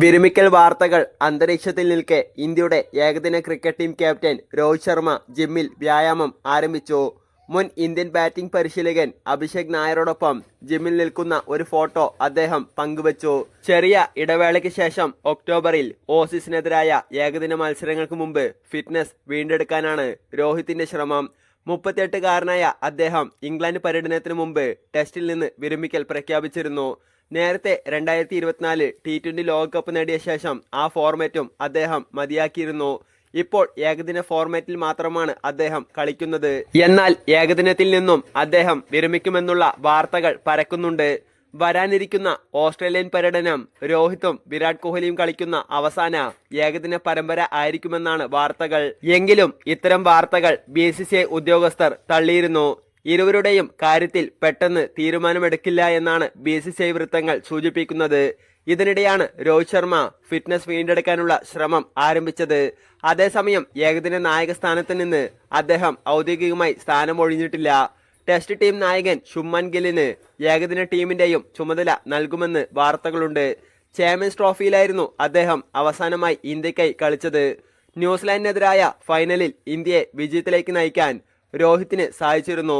വിരമിക്കൽ വാർത്തകൾ അന്തരീക്ഷത്തിൽ നിൽക്കെ ഇന്ത്യയുടെ ഏകദിന cricket team captain Rohit Sharma ജിമ്മിൽ വ്യായാമം ആരംഭിച്ചു. മുൻ ഇന്ത്യൻ ബാറ്റിംഗ് പരിശീലകൻ അഭിഷേക് നായരോടൊപ്പം ജിമ്മിൽ നിൽക്കുന്ന ഒരു ഫോട്ടോ അദ്ദേഹം പങ്കുവച്ചു. ചെറിയ ഇടവേളയ്ക്ക് ശേഷം ഒക്ടോബറിൽ ഓസീസിനെതിരായ ഏകദിന മത്സരങ്ങൾക്ക് മുമ്പ് ഫിറ്റ്നസ് വീണ്ടെടുക്കാനാണ് രോഹിത്തിന്റെ ശ്രമം. മുപ്പത്തിയെട്ടുകാരനായ അദ്ദേഹം ഇംഗ്ലണ്ട് പര്യടനത്തിന് മുമ്പ് ടെസ്റ്റിൽ നിന്ന് വിരമിക്കൽ പ്രഖ്യാപിച്ചിരുന്നു. നേരത്തെ രണ്ടായിരത്തി ഇരുപത്തിനാല് ടി ട്വന്റി ലോകകപ്പ് നേടിയ ശേഷം ആ ഫോർമാറ്റും അദ്ദേഹം മതിയാക്കിയിരുന്നു. ഇപ്പോൾ ഏകദിന ഫോർമാറ്റിൽ മാത്രമാണ് അദ്ദേഹം കളിക്കുന്നത്. എന്നാൽ ഏകദിനത്തിൽ നിന്നും അദ്ദേഹം വിരമിക്കുമെന്നുള്ള വാർത്തകൾ പരക്കുന്നുണ്ട്. വരാനിരിക്കുന്ന ഓസ്ട്രേലിയൻ പര്യടനം രോഹിത്തും വിരാട് കോഹ്ലിയും കളിക്കുന്ന അവസാന ഏകദിന പരമ്പര ആയിരിക്കുമെന്നാണ് വാർത്തകൾ. എങ്കിലും ഇത്തരം വാർത്തകൾ ബി ഉദ്യോഗസ്ഥർ തള്ളിയിരുന്നു. ഇരുവരുടെയും കാര്യത്തിൽ പെട്ടെന്ന് തീരുമാനമെടുക്കില്ല എന്നാണ് ബി സി സി ഐ വൃത്തങ്ങൾ സൂചിപ്പിക്കുന്നത്. ഇതിനിടെയാണ് രോഹിത് ശർമ്മ ഫിറ്റ്നസ് വീണ്ടെടുക്കാനുള്ള ശ്രമം ആരംഭിച്ചത്. അതേസമയം ഏകദിന നായക സ്ഥാനത്ത് നിന്ന് അദ്ദേഹം ഔദ്യോഗികമായി സ്ഥാനം ഒഴിഞ്ഞിട്ടില്ല ടെസ്റ്റ് ടീം നായകൻ ശുമൻ ഗില്ലിന് ഏകദിന ടീമിന്റെയും ചുമതല നൽകുമെന്ന് വാർത്തകളുണ്ട്. ചാമ്പ്യൻസ് ട്രോഫിയിലായിരുന്നു അദ്ദേഹം അവസാനമായി ഇന്ത്യക്കായി കളിച്ചത്. ന്യൂസിലാൻഡിനെതിരായ ഫൈനലിൽ ഇന്ത്യയെ വിജയത്തിലേക്ക് നയിക്കാൻ രോഹിത്തിന് സാധിച്ചിരുന്നു